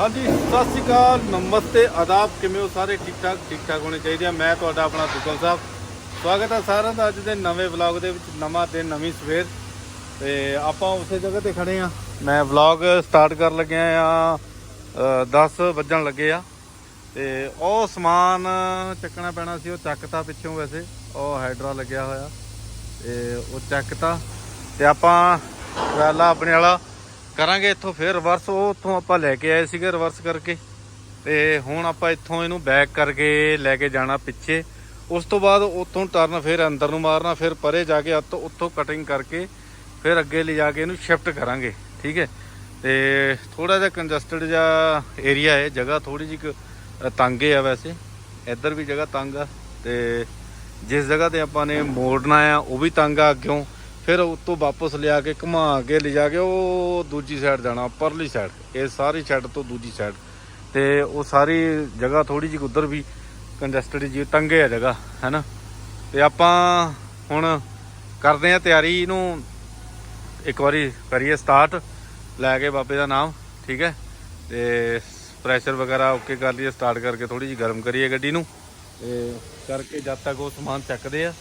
ਹਾਂਜੀ, ਸਤਿ ਸ਼੍ਰੀ ਅਕਾਲ, ਨਮਸਤੇ, ਆਦਾਬ, ਕਿਵੇਂ ਹੋ ਸਾਰੇ? ਠੀਕ ਠਾਕ ਠੀਕ ਠਾਕ ਹੋਣੇ ਚਾਹੀਦੇ ਆ। ਮੈਂ ਤੁਹਾਡਾ ਆਪਣਾ ਦੁੱਗਲ ਸਾਹਿਬ। ਸਵਾਗਤ ਹੈ ਸਾਰਿਆਂ ਦਾ ਅੱਜ ਦੇ ਨਵੇਂ ਵਲੌਗ ਦੇ ਵਿੱਚ, ਨਵਾਂ ਦਿਨ ਨਵੀਂ ਸਵੇਰ। ਤੇ ਆਪਾਂ ਉਸੇ ਜਗ੍ਹਾ ਤੇ ਖੜੇ ਆ। ਮੈਂ ਵਲੌਗ ਸਟਾਰਟ ਕਰਨ ਲੱਗਿਆ ਆ 10 ਵੱਜਣ ਲੱਗੇ ਆ। ਤੇ ਉਹ ਸਮਾਨ ਚੱਕਣਾ ਪੈਣਾ ਸੀ, ਉਹ ਚੱਕਤਾ ਪਿੱਛੋਂ ਵੈਸੇ। ਉਹ ਹਾਈਡਰਾ ਲੱਗਿਆ ਹੋਇਆ। ਤੇ ਉਹ ਚੱਕਤਾ ਤੇ ਆਪਾਂ, ਟਰਾਲਾ ਆਪਣੇ ਵਾਲਾ ਕਰਾਂਗੇ ਇੱਥੋਂ ਫਿਰ ਰਿਵਰਸ ਉਹ ਉੱਥੋਂ ਆਪਾਂ ਲੈ ਕੇ ਆਏ ਸੀਗੇ ਰਿਵਰਸ ਕਰਕੇ। ਤੇ ਹੁਣ ਆਪਾਂ ਇੱਥੋਂ ਇਹਨੂੰ ਬੈਕ ਕਰਕੇ ਲੈ ਕੇ ਜਾਣਾ ਪਿੱਛੇ। ਉਸ ਤੋਂ ਬਾਅਦ ਉੱਥੋਂ ਟਰਨ ਫਿਰ ਅੰਦਰ ਨੂੰ ਮਾਰਨਾ, ਫਿਰ ਪਰੇ ਜਾ ਕੇ ਉੱਥੋਂ ਉੱਥੋਂ ਕਟਿੰਗ ਕਰਕੇ ਫਿਰ ਅੱਗੇ ਲਿਜਾ ਕੇ ਇਹਨੂੰ ਸ਼ਿਫਟ ਕਰਾਂਗੇ, ਠੀਕ ਹੈ? ਤੇ ਥੋੜਾ ਜਿਹਾ ਕੰਜਸਟਡ ਜਿਹਾ ਏਰੀਆ ਹੈ, ਜਗ੍ਹਾ ਥੋੜੀ ਜਿਹੀ ਕੁ ਤੰਗ ਹੈ ਵੈਸੇ। ਇੱਧਰ ਵੀ ਜਗ੍ਹਾ ਤੰਗ ਆ ਤੇ ਜਿਸ ਜਗ੍ਹਾ ਤੇ ਆਪਾਂ ਨੇ ਮੋੜਨਾ ਆ, ਉਹ ਵੀ ਤੰਗ ਆ ਅੱਗਿਓਂ। ਫਿਰ ਉਤੋਂ ਵਾਪਸ ਲਿਆ ਕੇ ਘੁਮਾ ਕੇ ਲਿਜਾ ਕੇ ਉਹ ਦੂਜੀ ਸਾਈਡ ਜਾਣਾ ਪਰਲੀ ਸਾਈਡ ਇਹ ਸਾਰੀ ਸਾਈਡ ਤੋਂ ਦੂਜੀ ਸਾਈਡ ਤੇ ਉਹ ਸਾਰੀ ਜਗ੍ਹਾ ਥੋੜੀ ਜਿਹੀ ਉਧਰ ਵੀ ਕੰਜਸਟਡ ਜੀ ਤੰਗੇ ਆ ਜਗ੍ਹਾ, ਹੈਨਾ? ਤੇ ਆਪਾਂ ਹੁਣ ਕਰਦੇ ਆ ਤਿਆਰੀ ਇਹਨੂੰ ਇੱਕ ਵਾਰੀ ਕਰੀਏ ਸਟਾਰਟ ਲੈ ਕੇ ਬਾਬੇ ਦਾ ਨਾਮ, ਠੀਕ ਹੈ? ਤੇ ਪ੍ਰੈਸ਼ਰ ਵਗੈਰਾ ਓਕੇ ਕਰ ਲਈਏ ਸਟਾਰਟ ਕਰਕੇ ਥੋੜੀ ਜਿਹੀ ਗਰਮ ਕਰੀਏ ਗੱਡੀ ਨੂੰ। ਤੇ ਕਰਕੇ ਜਦ ਤੱਕ ਉਹ ਸਮਾਨ ਚੱਕਦੇ ਆ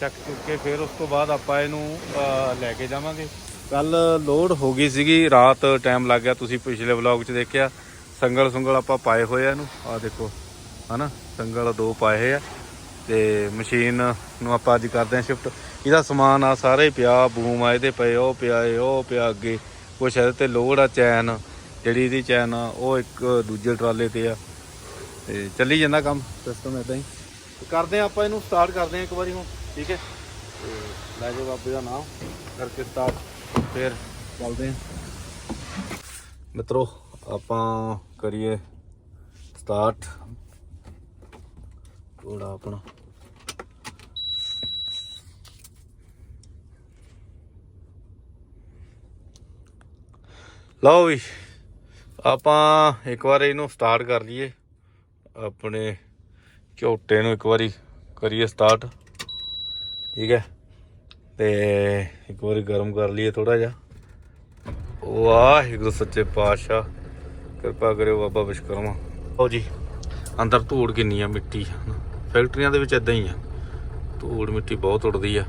ਚੱਕ ਚੁੱਕ ਕੇ ਫਿਰ ਉਸ ਤੋਂ ਬਾਅਦ ਆਪਾਂ ਇਹਨੂੰ ਲੈ ਕੇ ਜਾਵਾਂਗੇ। ਕੱਲ ਲੋਡ ਹੋ ਗਈ ਸੀਗੀ, ਰਾਤ ਟਾਈਮ ਲੱਗ ਗਿਆ, ਤੁਸੀਂ ਪਿਛਲੇ ਵਲੌਗ 'ਚ ਦੇਖਿਆ। ਸੰਗਲ ਸੰਗਲ ਆਪਾਂ ਪਾਏ ਹੋਏ ਆ ਇਹਨੂੰ। ਆ ਦੇਖੋ, ਹਨਾ, ਸੰਗਲ ਦੋ ਪਾਏ ਹੋਏ ਆ। ਤੇ ਮਸ਼ੀਨ ਨੂੰ ਆਪਾਂ ਅੱਜ ਕਰਦੇ ਆ ਸ਼ਿਫਟ ਇਹਦਾ ਸਮਾਨ ਆ, ਸਾਰੇ ਪਿਆ, ਬੂਮ ਆ, ਇਹਦੇ ਪਏ, ਉਹ ਪਿਆ ਉਹ ਪਿਆ ਅੱਗੇ। ਕੁਛ ਇਹਦੇ ਤੇ ਲੋਡ ਆ ਚੈਨ, ਜਿਹੜੀ ਇਹਦੀ ਚੈਨ ਆ, ਉਹ ਇੱਕ ਦੂਜੇ ਟਰਾਲੇ ਤੇ ਆ। ਤੇ ਚੱਲੀ ਜਾਂਦਾ ਕੰਮ ਸਿਸਟਮ ਇਦਾਂ ਹੀ। ਕਰਦੇ ਆ ਆਪਾਂ ਇਹਨੂੰ ਸਟਾਰਟ ਕਰਦੇ ਆ ਇੱਕ ਵਾਰੀ ਹੁਣ। ਠੀਕ ਹੈ? ਤੇ ਲੈ ਜਾਓ ਬਾਬੇ ਦਾ ਨਾਮ ਕਰਕੇ ਸਟਾਰਟ ਫਿਰ ਚੱਲਦੇ ਹਾਂ। ਮਿੱਤਰੋ, ਆਪਾਂ ਕਰੀਏ ਸਟਾਰਟ ਥੋੜਾ ਆਪਣਾ। ਲਓ ਵੀ, ਆਪਾਂ ਇੱਕ ਵਾਰ ਇਹਨੂੰ ਸਟਾਰਟ ਕਰ ਲਈਏ। ਆਪਣੇ ਝੋਟੇ ਨੂੰ ਇੱਕ ਵਾਰੀ ਕਰੀਏ ਸਟਾਰਟ ਠੀਕ ਹੈ? ਤੇ ਇੱਕ ਵਾਰੀ ਗਰਮ ਕਰ ਲਈਏ ਥੋੜਾ ਜਿਹਾ। ਵਾਹਿਗੁਰੂ ਸੱਚੇ ਪਾਤਸ਼ਾਹ, ਕਿਰਪਾ ਕਰਿਓ ਬਾਬਾ ਵਿਸ਼ਕਰਮਾ ਲਓ ਜੀ, ਅੰਦਰ ਧੂੜ ਕਿੰਨੀ ਆ, ਮਿੱਟੀ ਹਨਾ। ਫੈਕਟਰੀਆਂ ਦੇ ਵਿੱਚ ਇਦਾਂ ਹੀ ਆ। ਧੂੜ ਮਿੱਟੀ ਬਹੁਤ ਉੱਡਦੀ ਆ।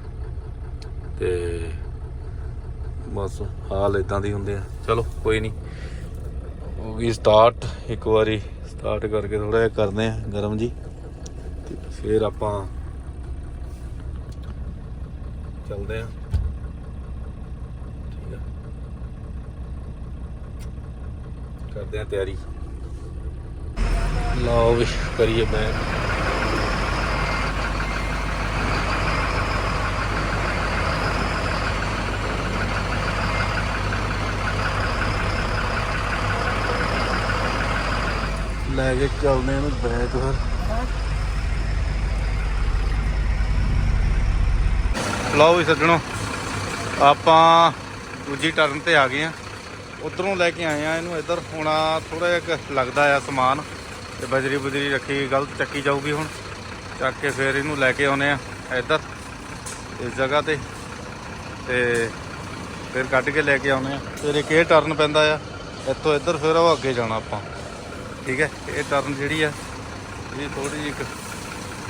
ਤੇ ਬਸ ਹਾਲ ਇਦਾਂ ਦੇ ਹੁੰਦੇ ਆ। ਚਲੋ, ਕੋਈ ਨਹੀਂ। ਹੋ ਗਈ ਸਟਾਰਟ ਇੱਕ ਵਾਰੀ ਸਟਾਰਟ ਕਰਕੇ ਥੋੜਾ ਜਿਹਾ ਕਰਦੇ ਆ ਗਰਮ ਜੀ। ਤੇ ਫਿਰ ਆਪਾਂ ਚੱਲਦੇ ਆ। ਠੀਕ ਆ। ਕਰਦੇ ਆ ਤਿਆਰੀ। ਲਓ ਵੀ, ਕਰੀਏ ਬੈਕ ਲੈ ਕੇ ਚੱਲਦੇ ਇਹਨੂੰ ਬੈਕ ਫਿਰ ਲਓ ਵੀ ਸੱਜਣੋ, ਆਪਾਂ ਦੂਜੀ ਟਰਨ ਤੇ ਆ ਗਏ ਆ ਉਧਰੋਂ ਲੈ ਕੇ ਆਏ ਆ ਇਹਨੂੰ ਇੱਧਰ। ਹੋਣਾ ਥੋੜਾ ਜਿਹਾ ਕੁ ਲੱਗਦਾ ਆ ਸਮਾਨ ਤੇ ਬਜਰੀ ਬਜਰੀ ਰੱਖੀ ਗਲਤ ਚੱਕੀ ਜਾਊਗੀ ਹੁਣ। ਚੱਕ ਕੇ ਫਿਰ ਇਹਨੂੰ ਲੈ ਕੇ ਆਉਨੇ ਆ ਇੱਧਰ, ਇਸ ਜਗ੍ਹਾ ਤੇ। ਤੇ ਫਿਰ ਕੱਢ ਕੇ ਲੈ ਕੇ ਆਉਨੇ ਆ ਫਿਰ ਇੱਕ ਇਹ ਟਰਨ ਪੈਂਦਾ ਆ, ਇੱਥੋਂ ਇੱਧਰ, ਫਿਰ ਉਹ ਅੱਗੇ ਜਾਣਾ ਆਪਾਂ। ਠੀਕ ਹੈ, ਇਹ ਟਰਨ ਜਿਹੜੀ ਆ, ਇਹ ਥੋੜੀ ਜਿਹੀ ਇੱਕ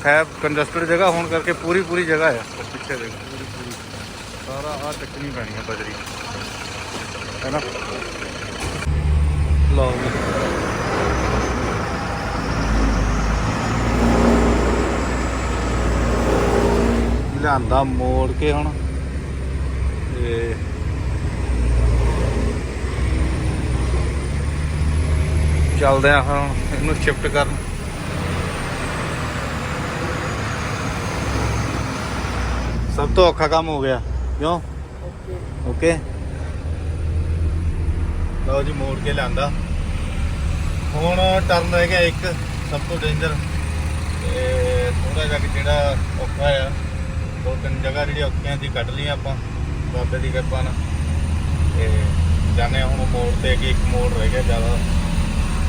ਹੈ ਕੰਜਸਟਡ ਜਗ੍ਹਾ ਹੋਣ ਕਰਕੇ ਪੂਰੀ ਪੂਰੀ ਜਗ੍ਹਾ ਆ। ਪਿੱਛੇ ਦੇ ਪੂਰੀ ਪੂਰੀ ਸਾਰਾ ਆ ਚੱਕਣੀ ਪੈਣੀ ਆ ਬਜਰੀ। ਹੈਨਾ? ਲਓ ਲਿਆਂਦਾ ਮੋੜ ਕੇ ਹੁਣ। ਤੇ ਚੱਲਦੇ ਆ ਹੁਣ। ਇਹਨੂੰ ਸ਼ਿਫਟ ਕਰ ਸਭ ਤੋਂ ਔਖਾ ਕੰਮ ਹੋ ਗਿਆ। ਕਿਉਂ? ਓਕੇ। ਲਓ ਜੀ ਮੋੜ ਕੇ ਲਿਆਂਦਾ। ਹੁਣ ਟਰਨ ਰਹਿ ਗਿਆ ਇੱਕ ਸਭ ਤੋਂ ਡੇਂਜਰ ਤੇ ਥੋੜਾ ਜਿਹਾ ਜਿਹੜਾ ਔਖਾ ਆ ਦੋ ਤਿੰਨ ਜਗ੍ਹਾ ਜਿਹੜੀਆਂ ਔਖੀਆਂ ਸੀ ਕੱਢ ਲਈਆਂ ਆਪਾਂ ਬਾਬੇ ਦੀ ਕਿਰਪਾ ਨਾਲ। ਤੇ ਜਾਣੇ ਹੁਣ ਮੋੜ ਤੇ ਕਿ ਇੱਕ ਮੋੜ ਰਹਿ ਗਿਆ ਜ਼ਿਆਦਾ।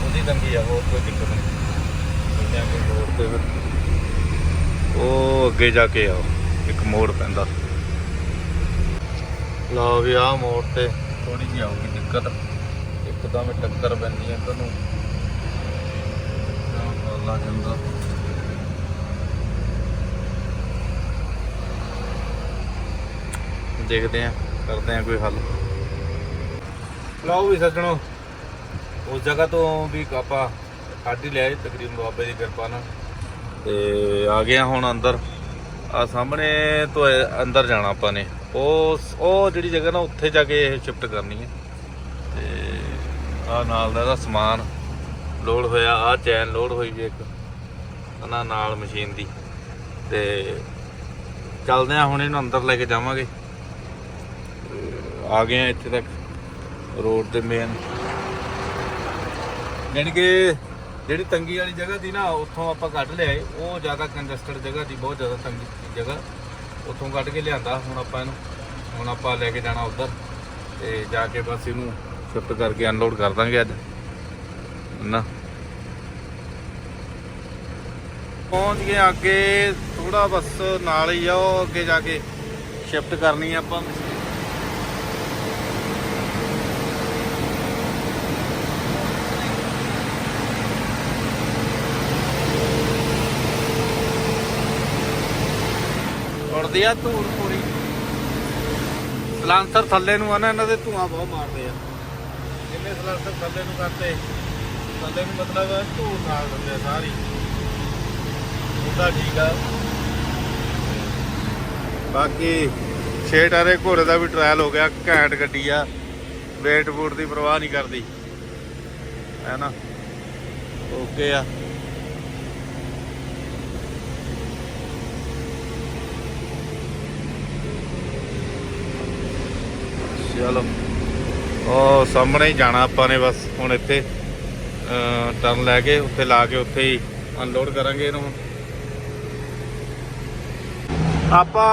ਉਹਦੀ ਤੰਗੀ ਆ ਹੋਰ ਕੋਈ ਦਿੱਕਤ ਨਹੀਂ। ਕੋਈ ਮੋੜ ਤੇ ਫਿਰ ਉਹ ਅੱਗੇ ਜਾ ਕੇ ਆਓ। ਇੱਕ ਮੋੜ ਪੈਂਦਾ। ਲਓ ਵੀ ਆਹ ਮੋੜ ਤੇ। ਥੋੜੀ ਜਿਹੀ ਆਊਗੀ ਦਿੱਕਤ। ਇੱਕਦਮ ਹੀ ਟੱਕਰ ਪੈਂਦੀ ਹੈ ਤੁਹਾਨੂੰ ਲਾਂਗੇ ਅੰਦਰ ਦੇਖਦੇ ਆਂ ਕਰਦੇ ਆਂ ਕੋਈ ਹੱਲ। ਲਓ ਵੀ ਸੱਜਣੋ ਉਸ ਜਗ੍ਹਾ ਤੋਂ ਵੀ ਆਪਾਂ ਕੱਢ ਹੀ ਲਿਆ ਤਕਰੀਬਨ ਬਾਬੇ ਦੀ ਕਿਰਪਾ ਨਾਲ। ਤੇ ਆ ਹਾਂ ਹੁਣ ਅੰਦਰ। ਆ ਸਾਹਮਣੇ ਤੋਂ ਅੰਦਰ ਜਾਣਾ ਆਪਾਂ ਨੇ। ਉਹ ਉਹ ਜਿਹੜੀ ਜਗ੍ਹਾ ਨਾ ਉੱਥੇ ਜਾ ਕੇ ਇਹ ਸ਼ਿਫਟ ਕਰਨੀ ਹੈ। ਤੇ ਆ ਨਾਲ ਦਾ ਇਹਦਾ ਸਮਾਨ ਲੋਡ ਹੋਇਆ ਆ ਚੈਨ ਲੋਡ ਹੋਈ ਵੀ ਇੱਕ। ਉਹਨਾਂ ਨਾਲ ਮਸ਼ੀਨ ਦੀ। ਤੇ ਚੱਲਦੇ ਆ ਹੁਣ ਇਹਨੂੰ ਅੰਦਰ ਲੈ ਕੇ ਜਾਵਾਂਗੇ। ਤੇ ਆ ਗਏ ਆ ਇੱਥੇ ਤੱਕ ਰੋਡ ਦੇ ਮੇਨ ਯਾਨੀ ਕਿ ਜਿਹੜੀ ਤੰਗੀ ਵਾਲੀ ਜਗ੍ਹਾ ਸੀ ਨਾ, ਉੱਥੋਂ ਆਪਾਂ ਕੱਢ ਲਿਆਏ। ਉਹ ਜ਼ਿਆਦਾ ਕੰਜਸਟਡ ਜਗ੍ਹਾ ਸੀ ਬਹੁਤ ਜ਼ਿਆਦਾ ਤੰਗੀ ਸੀ ਜਗ੍ਹਾ। ਉੱਥੋਂ ਕੱਢ ਕੇ ਲਿਆਂਦਾ ਹੁਣ ਆਪਾਂ ਇਹਨੂੰ। ਹੁਣ ਆਪਾਂ ਲੈ ਕੇ ਜਾਣਾ ਉੱਧਰ। ਤੇ ਜਾ ਕੇ ਬਸ ਇਹਨੂੰ ਸ਼ਿਫਟ ਕਰਕੇ ਅਨਲੋਡ ਕਰ ਦਾਂਗੇ ਅੱਜ। ਨਾ। ਪਹੁੰਚ ਗਏ ਅੱਗੇ। ਥੋੜਾ ਬਸ ਨਾਲ ਹੀ ਆ ਅੱਗੇ ਜਾ ਕੇ ਸ਼ਿਫਟ ਕਰਨੀ ਆ ਆਪਾਂ। ਉੜਦੀ ਆ ਧੂੜ ਪੂਰੀ। ਸਲਾਂਸਰ ਥੱਲੇ ਨੂੰ ਆ ਨਾ, ਇਹਨਾਂ ਦੇ ਧੂਆਂ ਬਹੁਤ ਮਾਰਦੇ ਆ। ਜਿੰਨੇ ਸਲਾਂਸਰ ਥੱਲੇ ਨੂੰ ਕਰਤੇ, ਥੱਲੇ ਨੂੰ ਮਤਲਬ ਧੂੜ ਨਾਲ ਦਿੰਦੇ ਆ ਸਾਰੀ। ਉਹਦਾ ਠੀਕ ਆ। ਬਾਕੀ ਛੇ ਟਾਰੇ ਘੋੜੇ ਦਾ ਵੀ ਟ੍ਰਾਇਲ ਹੋ ਗਿਆ, ਘੈਂਟ ਗੱਡੀ ਆ। ਵੇਟ ਬੂਟ ਦੀ ਪਰਵਾਹ ਨਹੀਂ ਕਰਦੀ। ਹੈ ਨਾ? ਓਕੇ ਆ। ਚਲੋ ਉਹ ਸਾਹਮਣੇ ਹੀ ਜਾਣਾ ਆਪਾਂ ਨੇ ਬਸ, ਹੁਣ ਇੱਥੇ ਟਰਨ ਲੈ ਕੇ, ਉੱਥੇ ਲਾ ਕੇ ਉੱਥੇ ਹੀ ਅਨਲੋਡ ਕਰਾਂਗੇ ਇਹਨੂੰ। ਆਪਾਂ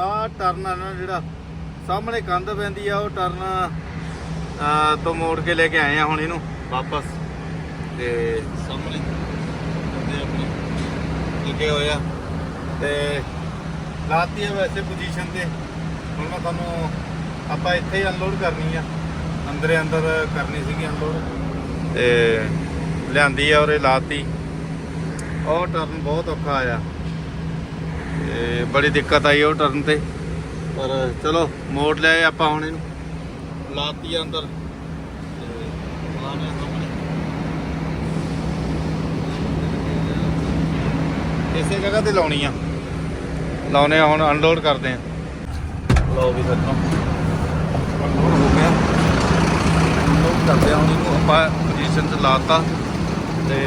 ਆ ਟਰਨ ਆ ਨਾ ਜਿਹੜਾ, ਸਾਹਮਣੇ ਕੰਧ ਪੈਂਦੀ ਆ, ਉਹ ਟਰਨ ਤੋਂ ਮੋੜ ਕੇ ਲੈ ਕੇ ਆਏ ਆ ਹੁਣ ਇਹਨੂੰ, ਵਾਪਸ। ਤੇ ਸਾਹਮਣੇ ਕੰਧੇ ਆਪਣੇ ਲੱਗੇ ਹੋਏ ਆ। ਤੇ ਲਾਤੀ ਆ ਵੈਸੇ ਪੋਜੀਸ਼ਨ ਤੇ। ਹੁਣ ਮੈਂ ਤੁਹਾਨੂੰ ਆਪਾਂ ਇੱਥੇ ਹੀ ਅਨਲੋਡ ਕਰਨੀ ਆ। ਅੰਦਰੇ ਅੰਦਰ ਕਰਨੀ ਸੀਗੀ ਅਨਲੋਡ ਤੇ ਲਿਆਂਦੀ ਆ ਔਰੇ ਲਾਤੀ। ਉਹ ਟਰਨ ਬਹੁਤ ਔਖਾ ਆਇਆ। ਤੇ ਬੜੀ ਦਿੱਕਤ ਆਈ ਉਹ ਟਰਨ ਤੇ। ਪਰ ਚਲੋ, ਮੋੜ ਲਿਆਏ ਆਪਾਂ ਹੁਣ ਇਹਨੂੰ। ਲਾਤੀ ਆ ਅੰਦਰ। ਇਸੇ ਜਗ੍ਹਾ ਤੇ ਲਾਉਣੀ ਆ। ਲਾਉਨੇ ਆ, ਹੁਣ ਅਨਲੋਡ ਕਰਦੇ ਆ। ਲਓ ਵੀ ਸੱਜਣੋ ਅਨਲੋਡ ਹੋ ਗਿਆ। ਅਨਲੋਡ ਕਰਦੇ ਆ ਹੁਣ ਇਹਨੂੰ। ਆਪਾਂ ਪੋਜੀਸ਼ਨ 'ਚ ਲਾਤਾ ਤੇ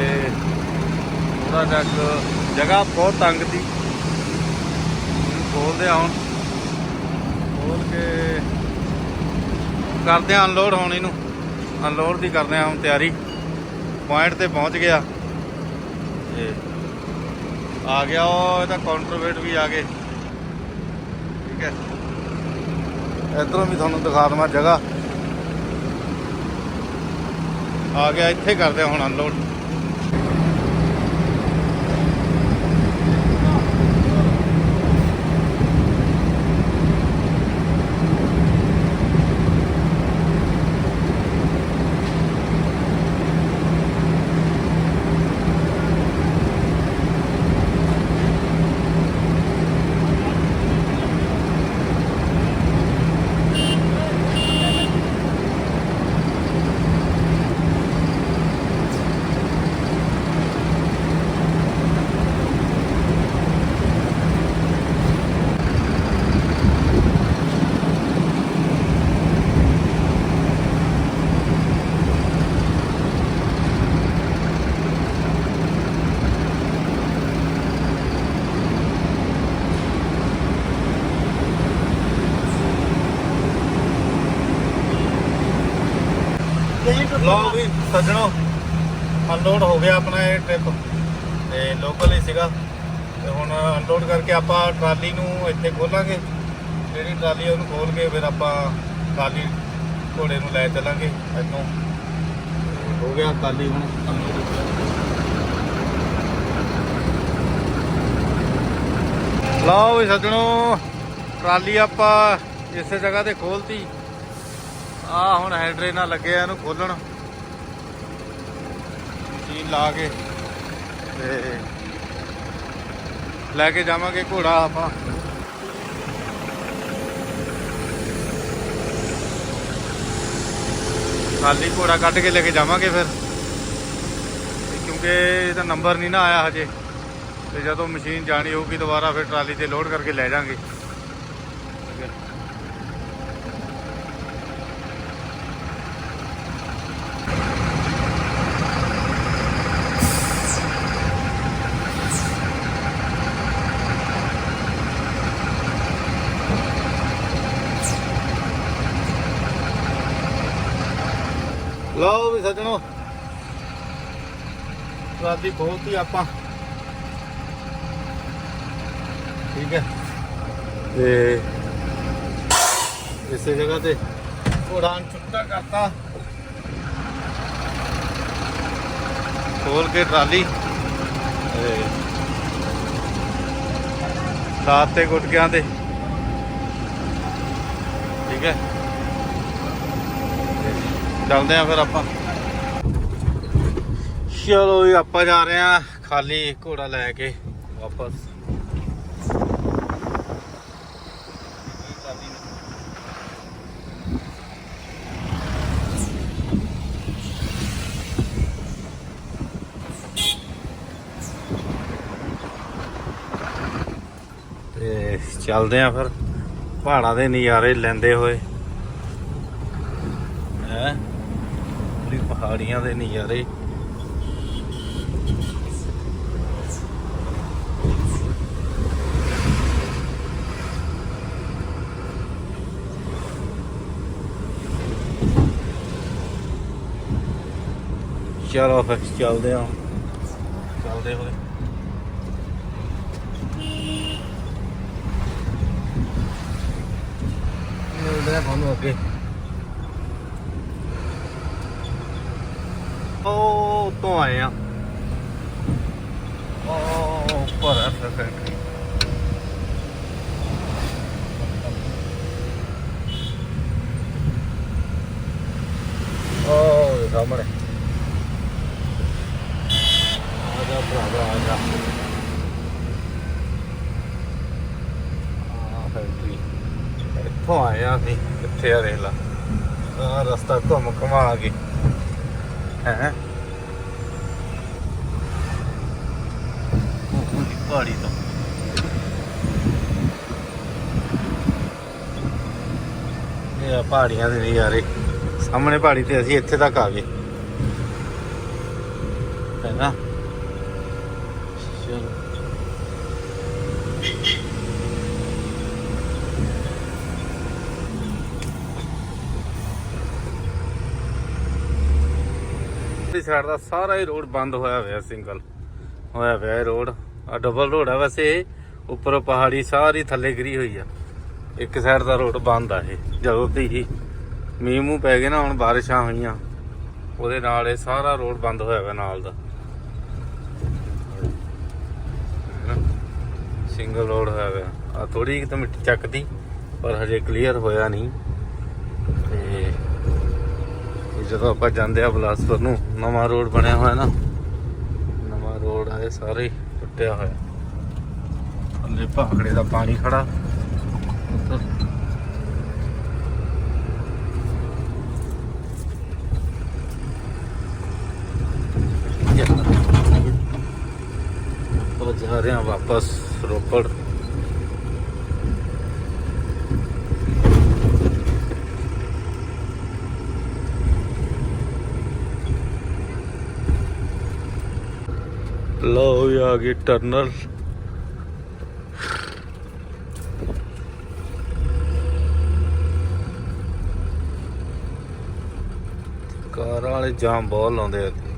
ਥੋੜਾ ਜਿਹਾ ਜਗ੍ਹਾ ਬਹੁਤ ਤੰਗ ਦੀ ਇਹਨੂੰ ਖੋਲਦੇ ਆ ਹੁਣ। ਖੋਲ ਕੇ ਕਰਦੇ ਆ ਅਨਲੋਡ ਹੁਣ ਇਹਨੂੰ। ਅਨਲੋਡ ਦੀ ਕਰਦੇ ਆ ਹੁਣ ਤਿਆਰੀ। ਪੁਆਇੰਟ ਤੇ ਪਹੁੰਚ ਗਿਆ। ਤੇ ਆ ਗਿਆ ਉਹ, ਇਹਦਾ ਕਾਊਂਟਰਵੇਟ ਵੀ ਆ ਗਏ। ਠੀਕ ਹੈ। ਇਧਰੋਂ ਵੀ ਤੁਹਾਨੂੰ ਦਿਖਾ ਦਵਾਂ ਜਗ੍ਹਾ। ਆ ਗਿਆ ਇੱਥੇ ਕਰਦੇ ਹੁਣ ਅਨਲੋਡ ਲਓ ਵੀ, ਸੱਜਣੋ ਅਨਲੋਡ ਹੋ ਗਿਆ ਆਪਣਾ ਇਹ ਟ੍ਰਿਪ ਤੇ ਲੋਕਲ ਹੀ ਸੀਗਾ। ਤੇ ਹੁਣ ਅਨਲੋਡ ਕਰਕੇ ਆਪਾਂ ਟਰਾਲੀ ਨੂੰ ਇੱਥੇ ਖੋਲਾਂਗੇ। ਜਿਹੜੀ ਟਰਾਲੀ ਉਹਨੂੰ ਖੋਲ ਕੇ ਫਿਰ ਆਪਾਂ ਟਰਾਲੀ ਘੋੜੇ ਨੂੰ ਲੈ ਚੱਲਾਂਗੇ ਇੱਥੋਂ। ਹੋ ਗਿਆ ਟਰਾਲੀ ਹੁਣ unload। ਲਓ ਵੀ ਸੱਜਣੋ, ਟਰਾਲੀ ਆਪਾਂ ਇਸੇ ਜਗ੍ਹਾ ਤੇ ਖੋਲਤੀ। ਆ ਹੁਣ ਹੈਡਰੇ ਨਾਲ ਲੱਗੇ ਆ ਇਹਨੂੰ ਖੋਲਣ। ਮਸ਼ੀਨ ਲਾ ਕੇ। ਤੇ ਲੈ ਕੇ ਜਾਵਾਂਗੇ ਘੋੜਾ ਆਪਾਂ। ਖਾਲੀ ਘੋੜਾ ਕੱਢ ਕੇ ਲੈ ਕੇ ਜਾਵਾਂਗੇ ਫਿਰ। ਕਿਉਂਕਿ ਇਹਦਾ ਨੰਬਰ ਨਹੀਂ ਨਾ ਆਇਆ ਹਜੇ। ਤੇ ਜਦੋਂ ਮਸ਼ੀਨ ਜਾਣੀ ਹੋਊਗੀ ਦੁਬਾਰਾ ਫਿਰ ਟਰਾਲੀ ਤੇ ਲੋਡ ਕਰਕੇ ਲੈ ਜਾਾਂਗੇ। ਲਓ ਸੱਜਣੋ। ਟਰਾਲੀ ਬਹੁਤ ਹੀ ਆਪਾਂ। ਠੀਕ ਹੈ। ਤੇ ਇਸੇ ਜਗ੍ਹਾ ਤੇ ਘੋੜਾ ਛੁੱਟਾ ਕਰਤਾ। ਖੋਲ ਕੇ ਟਰਾਲੀ। ਤੇ ਰਾਤ ਤੇ ਗੁਟਕਿਆਂ ਤੇ ਠੀਕ ਹੈ। ਚੱਲਦੇ ਆ ਫਿਰ ਆਪਾਂ। ਚਲੋ ਜੀ, ਆਪਾਂ ਜਾ ਰਹੇ ਆ ਖਾਲੀ ਘੋੜਾ ਲੈ ਕੇ ਵਾਪਸ। ਤੇ ਚੱਲਦੇ ਆ ਫਿਰ। ਪਹਾੜਾਂ ਦੇ ਨਜ਼ਾਰੇ ਲੈਂਦੇ ਹੋਏ। ਹੈ? ਪੂਰੀ ਪਹਾੜੀਆਂ ਦੇ ਨਜ਼ਾਰੇ। ਚਲੋ ਫਿਰ ਚੱਲਦੇ ਆ ਚੱਲਦੇ ਹੋਏ। ਮਿਲਦੇ ਆ ਤੁਹਾਨੂੰ ਅੱਗੇ। ਉਹ ਤੋਂ ਆਏ ਆ ਉਹ ਉੱਪਰ ਹੈ ਫੈਕਟਰੀ ਉਹ ਸਾਹਮਣੇ। ਆ ਜਾ ਭਰਾਵਾ ਆ ਆ ਫੈਕਟਰੀ ਇੱਥੋਂ ਆਏ ਆ ਅਸੀਂ ਆ ਦੇਖ ਆ ਰਸਤਾ ਘੁੰਮ ਘੁਮਾ ਕੇ। ਹੈ? ਉਹਦੀ ਪਹਾੜੀ ਤੋਂ। ਇਹ ਪਹਾੜੀਆਂ ਦੇ ਨਜ਼ਾਰੇ। ਸਾਹਮਣੇ ਪਹਾੜੀ ਤੇ ਅਸੀਂ ਇੱਥੇ ਤੱਕ ਆ ਗਏ ਹੈ ਨਾ ਚਲੋ ਦੀ ਸਾਈਡ ਦਾ ਸਾਰਾ ਹੀ ਰੋਡ ਬੰਦ ਹੋਇਆ ਹੋਇਆ ਸਿੰਗਲ। ਹੋਇਆ ਹੋਇਆ ਇਹ ਰੋਡ। ਆ ਡਬਲ ਰੋਡ ਆ ਵੈਸੇ। ਇਹ। ਉੱਪਰੋਂ ਪਹਾੜੀ ਸਾਰੀ ਥੱਲੇ ਗਿਰੀ ਹੋਈ ਆ। ਇੱਕ ਸਾਈਡ ਦਾ ਰੋਡ ਬੰਦ ਆ ਇਹ। ਜਦੋਂ ਤੇ ਹੀ ਮੀਂਹ ਮੂੰਹ ਪੈ ਗਏ ਨਾ, ਹੁਣ ਬਾਰਿਸ਼ਾਂ ਹੋਈਆਂ। ਉਹਦੇ ਨਾਲ ਇਹ ਸਾਰਾ ਰੋਡ ਬੰਦ ਹੋਇਆ ਹੋਇਆ ਨਾਲ ਦਾ। ਸਿੰਗਲ ਰੋਡ ਹੈਗਾ। ਹੋਇਆ ਆ ਥੋੜੀ ਕਿ ਤਾਂ ਮਿੱਟੀ ਚੱਕਦੀ, ਪਰ ਹਜੇ ਕਲੀਅਰ ਹੋਇਆ ਨਹੀਂ। ਤੇ ਜਦੋਂ ਆਪਾਂ ਜਾਂਦੇ ਆ ਬਲਾਸਪੁਰ ਨੂੰ, ਨਵਾਂ ਰੋਡ ਬਣਿਆ ਹੋਇਆ ਨਾ। ਨਵਾਂ ਰੋਡ ਆ, ਇਹ ਸਾਰੇ ਟੁੱਟਿਆ ਹੋਇਆ। ਥੱਲੇ ਭਾਖੜੇ ਦਾ ਪਾਣੀ ਖੜਾ। ਉੱਧਰ। ਆਪਾਂ ਜਾ ਰਹੇ ਹਾਂ ਵਾਪਸ। ਰੋਪੜ। ਲਓ ਜੀ, ਆ ਗਈ ਟਰਨਲ ਕਾਰ ਵਾਲੇ ਜਾਮ ਬਹੁਤ ਲਾਉਂਦੇ ਆ। ਇੱਥੇ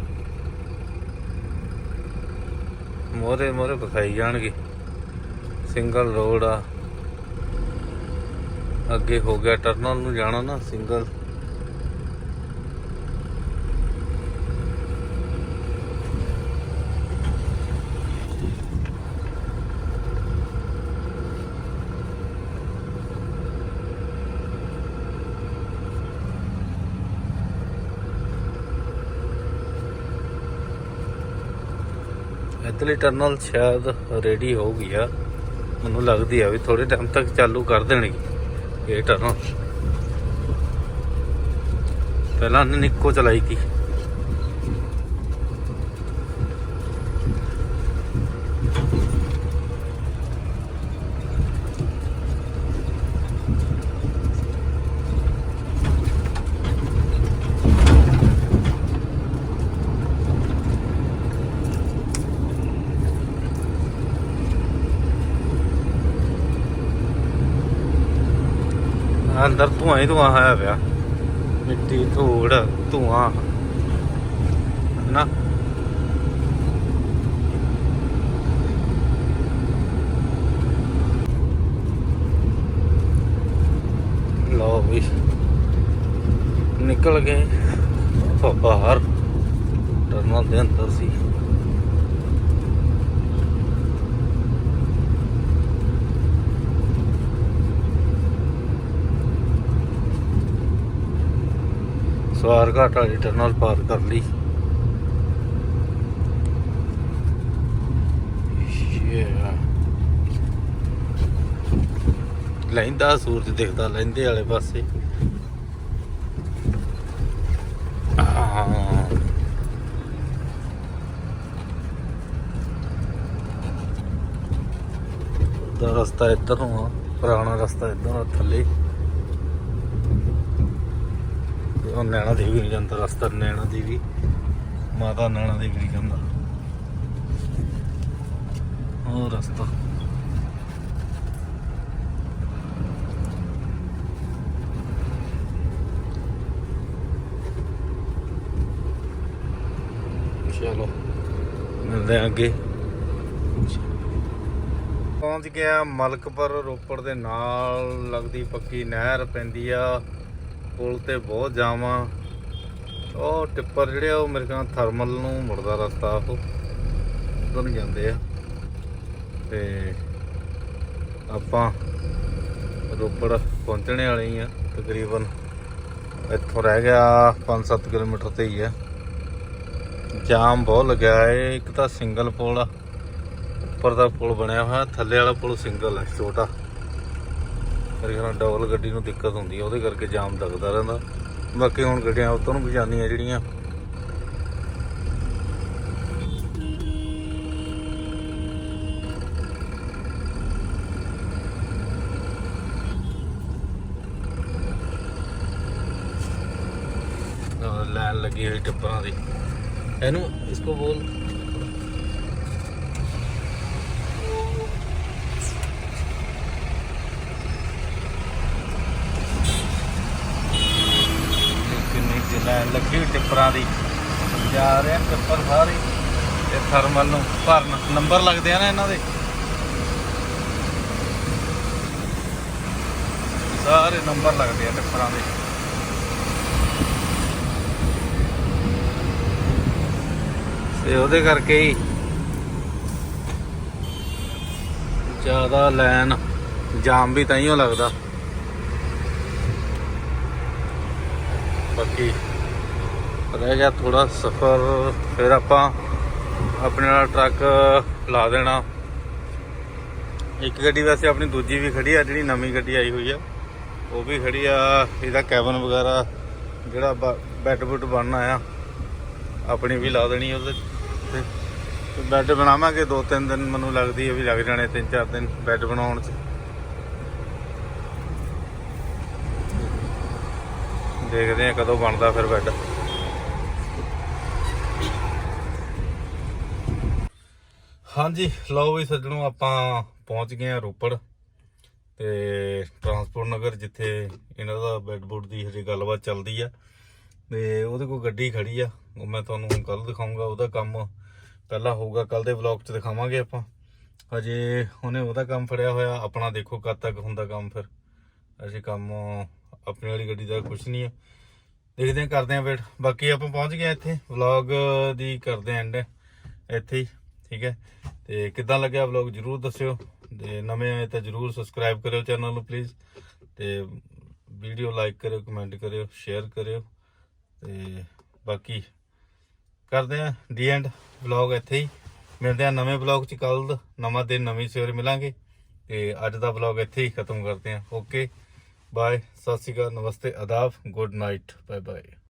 ਮੋਰੇ ਮੋਰੇ ਵਿਖਾਈ ਜਾਣਗੇ। ਸਿੰਗਲ ਰੋਡ ਆ। ਅੱਗੇ ਹੋ ਗਿਆ ਟਰਨਲ ਨੂੰ ਜਾਣਾ ਨਾ ਸਿੰਗਲ। ਇਧਰਲੀ ਟਰਨਲ ਸ਼ਾਇਦ ਰੈਡੀ ਹੋ ਗਈ ਆ। ਮੈਨੂੰ ਲੱਗਦੀ ਆ ਵੀ ਥੋੜੇ ਟਾਈਮ ਤੱਕ ਚਾਲੂ ਕਰ ਦੇਣਗੇ। ਇਹ ਟਰਨਲ ਪਹਿਲਾਂ ਨਿੱਕੋ ਚਲਾਈ ਤੀ ਅੰਦਰ ਧੂਆਂ ਹੀ ਧੂਆਂ ਹੋਇਆ ਪਿਆ। ਮਿੱਟੀ, ਧੂੜ, ਧੂਆਂ। ਨਾ ਲਓ ਵੀ। ਨਿਕਲ ਗਏ। ਬਾਹਰ। ਟਰਨਲ ਦੇ ਅੰਦਰ ਸੀ। ਸਵਾਰ ਘਾਟ ਵਾਲੀ ਟਰਨਲ ਪਾਰ ਕਰ ਲਈ। ਲੈਂਦਾ, ਸੂਰਜ ਦਿਖਦਾ ਲੈਂਦੇ ਵਾਲੇ ਪਾਸੇ। ਆਹ। ਦਾ ਰਸਤਾ ਇੱਧਰ ਨੂੰ ਆ, ਪੁਰਾਣਾ ਰਸਤਾ ਇੱਧਰ ਆ, ਥੱਲੇ। ਤੇ ਉਹ ਨੈਣਾ ਦੇਵੀ ਨੂੰ ਜਾਂਦਾ, ਰਸਤਾ ਨੈਣਾ ਦੇਵੀ, ਮਾਤਾ ਨੈਣਾ ਦੇਵੀ ਜਾਂਦਾ। ਉਹ ਰਸਤਾ। ਚਲੋ, ਮਿਲਦੇ ਆ ਅੱਗੇ। ਪਹੁੰਚ ਗਿਆ ਮਲਕਪੁਰ, ਰੋਪੜ ਦੇ ਨਾਲ, ਲੱਗਦੀ ਪੱਕੀ ਨਹਿਰ ਪੈਂਦੀ ਆ। ਪੁਲ ਤੇ ਬਹੁਤ ਜਾਮ ਆ ਉਹ ਟਿੱਪਰ ਜਿਹੜੇ ਆ, ਉਹ ਮੇਰੇ ਖਿਆਲ ਥਰਮਲ ਨੂੰ ਮੁੜਦਾ ਰਸਤਾ, ਉਹ ਉਧਰ ਨੂੰ ਜਾਂਦੇ ਆ। ਤੇ ਆਪਾਂ ਰੋਪੜ ਪਹੁੰਚਣੇ ਵਾਲੇ ਹੀ ਆ, ਤਕਰੀਬਨ ਇੱਥੋਂ ਰਹਿ ਗਿਆ 5-7 ਕਿਲੋਮੀਟਰ ਤੇ ਹੀ ਆ। ਜਾਮ ਬਹੁਤ ਲੱਗਿਆ ਹੈ, ਇੱਕ ਤਾਂ ਸਿੰਗਲ ਪੁਲ ਆ, ਉੱਪਰ ਦਾ ਪੁਲ ਬਣਿਆ ਹੋਇਆ, ਥੱਲੇ ਵਾਲਾ ਪੁਲ ਸਿੰਗਲ ਹੈ ਛੋਟਾ। ਮੇਰੇ ਖਿਆਲ ਡਬਲ ਗੱਡੀ ਨੂੰ ਦਿੱਕਤ ਹੁੰਦੀ ਹੈ ਉਹਦੇ ਕਰਕੇ ਜਾਮ ਲੱਗਦਾ ਰਹਿੰਦਾ। ਬਾਕੀ ਹੁਣ ਗੱਡੀਆਂ ਉੱਤੋਂ ਨੂੰ ਵੀ ਜਾਂਦੀਆਂ ਜਿਹੜੀਆਂ। ਲਾਈਨ ਲੱਗੀ ਹੋਈ ਟਿੱਪਰਾਂ ਦੀ। ਇਹਨੂੰ ਇਸ ਇਸਕੋ ਬੋਲ ਕਿੰਨੀ ਕਿ ਟਿੱਪਰਾਂ ਦੀ। ਜਾ ਰਹੇ ਟਿੱਪਰ ਸਾਰੇ। ਤੇ ਥਰਮਲ ਨੂੰ ਭਰਨ। ਨੰਬਰ ਲੱਗਦੇ ਆ ਨਾ ਇਹਨਾਂ ਦੇ। ਸਾਰੇ ਨੰਬਰ ਲੱਗਦੇ ਆ ਟਿੱਪਰਾਂ ਦੇ। ਤੇ ਉਹਦੇ ਕਰਕੇ ਹੀ ਜ਼ਿਆਦਾ ਲਾਈਨ ਜਾਮ ਵੀ ਤਾਈਓ ਲੱਗਦਾ। ਬਾਕੀ ਰਹਿ ਗਿਆ ਥੋੜਾ ਸਫ਼ਰ, ਫਿਰ ਆਪਾਂ ਆਪਣੇ ਨਾਲ ਟਰੱਕ ਲਾ ਦੇਣਾ। ਇੱਕ ਗੱਡੀ ਵੈਸੇ ਆਪਣੀ ਦੂਜੀ ਵੀ ਖੜੀ ਆ, ਜਿਹੜੀ ਨਵੀਂ ਗੱਡੀ ਆਈ ਹੋਈ ਆ। ਉਹ ਵੀ ਖੜੀ ਆ, ਇਹਦਾ ਕੈਬਨ ਵਗੈਰਾ, ਜਿਹੜਾ ਬੈੱਡ ਬੁੱਡ ਬਣਨਾ ਆ, ਆਪਣੀ ਵੀ ਲਾ ਦੇਣੀ ਉਹਦੇ ਤੇ। ਤੇ ਬੈੱਡ ਬਣਾਵਾਂਗੇ, ਦੋ ਤਿੰਨ ਦਿਨ ਮੈਨੂੰ ਲੱਗਦੀ ਹੈ ਵੀ ਲੱਗ ਜਾਣੇ, ਤਿੰਨ ਚਾਰ ਦਿਨ ਬੈੱਡ ਬਣਾਉਣ 'ਚ। ਦੇਖਦੇ ਆ ਕਦੋਂ ਬਣਦਾ ਫਿਰ ਬੈੱਡ ਹਾਂਜੀ, ਲਓ ਵੀ ਸੱਜਣੋ, ਆਪਾਂ ਪਹੁੰਚ ਗਏ ਆ ਰੋਪੜ ਤੇ ਟਰਾਂਸਪੋਰਟ ਨਗਰ, ਜਿੱਥੇ ਇਹਨਾਂ ਦਾ ਬੈੱਡ ਬੁੱਡ ਦੀ ਹਜੇ ਗੱਲਬਾਤ ਚੱਲਦੀ ਆ। ਤੇ ਉਹਦੇ ਕੋਲ ਗੱਡੀ ਖੜੀ ਆ, ਉਹ ਮੈਂ ਤੁਹਾਨੂੰ ਹੁਣ ਕੱਲ ਦਿਖਾਉਂਗਾ ਉਹਦਾ ਕੰਮ। ਪਹਿਲਾਂ ਹੋਊਗਾ ਕੱਲ ਦੇ ਵਲੌਗ 'ਚ ਦਿਖਾਵਾਂਗੇ ਆਪਾਂ। ਹਜੇ ਉਹਨੇ ਉਹਦਾ ਕੰਮ ਫੜਿਆ ਹੋਇਆ, ਆਪਣਾ ਦੇਖੋ ਕਦ ਤੱਕ ਹੁੰਦਾ ਕੰਮ ਫਿਰ। ਅਸੀਂ ਕੰਮ ਆਪਣੀ ਵਾਲੀ ਗੱਡੀ ਦਾ ਕੁਝ ਨਹੀਂ ਆ। ਦੇਖਦੇ ਹਾਂ, ਕਰਦੇ ਹਾਂ ਵੇਟ ਬਾਕੀ ਆਪਾਂ ਪਹੁੰਚ ਗਏ ਇੱਥੇ ਵਲੌਗ ਦੀ ਕਰਦੇ ਹਾਂ ਐਂਡ ਇੱਥੇ ਹੀ। ਠੀਕ ਹੈ? ਤੇ ਕਿੱਦਾਂ ਲੱਗਿਆ ਵਲੌਗ ਜਰੂਰ ਦੱਸਿਓ। ਤੇ ਨਵੇਂ ਆਏ ਤਾਂ ਜਰੂਰ ਸਬਸਕ੍ਰਾਈਬ ਕਰਿਓ ਚੈਨਲ ਨੂੰ ਪਲੀਜ਼ ਤੇ ਵੀਡੀਓ ਲਾਈਕ ਕਰਿਓ ਕਮੈਂਟ ਕਰਿਓ ਸ਼ੇਅਰ ਕਰਿਓ। ਤੇ ਬਾਕੀ ਕਰਦੇ ਹਾਂ ਦੀ ਐਂਡ ਵਲੌਗ ਇੱਥੇ ਹੀ। ਮਿਲਦੇ ਆ ਨਵੇਂ ਵਲੌਗ ਚ ਕੱਲ ਨਵਾਂ ਦਿਨ, ਨਵੀਂ ਸਵੇਰ ਮਿਲਾਂਗੇ। ਤੇ ਅੱਜ ਦਾ ਵਲੌਗ ਇੱਥੇ ਹੀ ਖਤਮ ਕਰਦੇ ਆ ਓਕੇ ਬਾਏ ਸਤਿ ਸ਼੍ਰੀ ਅਕਾਲ, ਨਮਸਤੇ, ਆਦਾਬ ਗੁੱਡ ਨਾਈਟ ਬਾਏ ਬਾਏ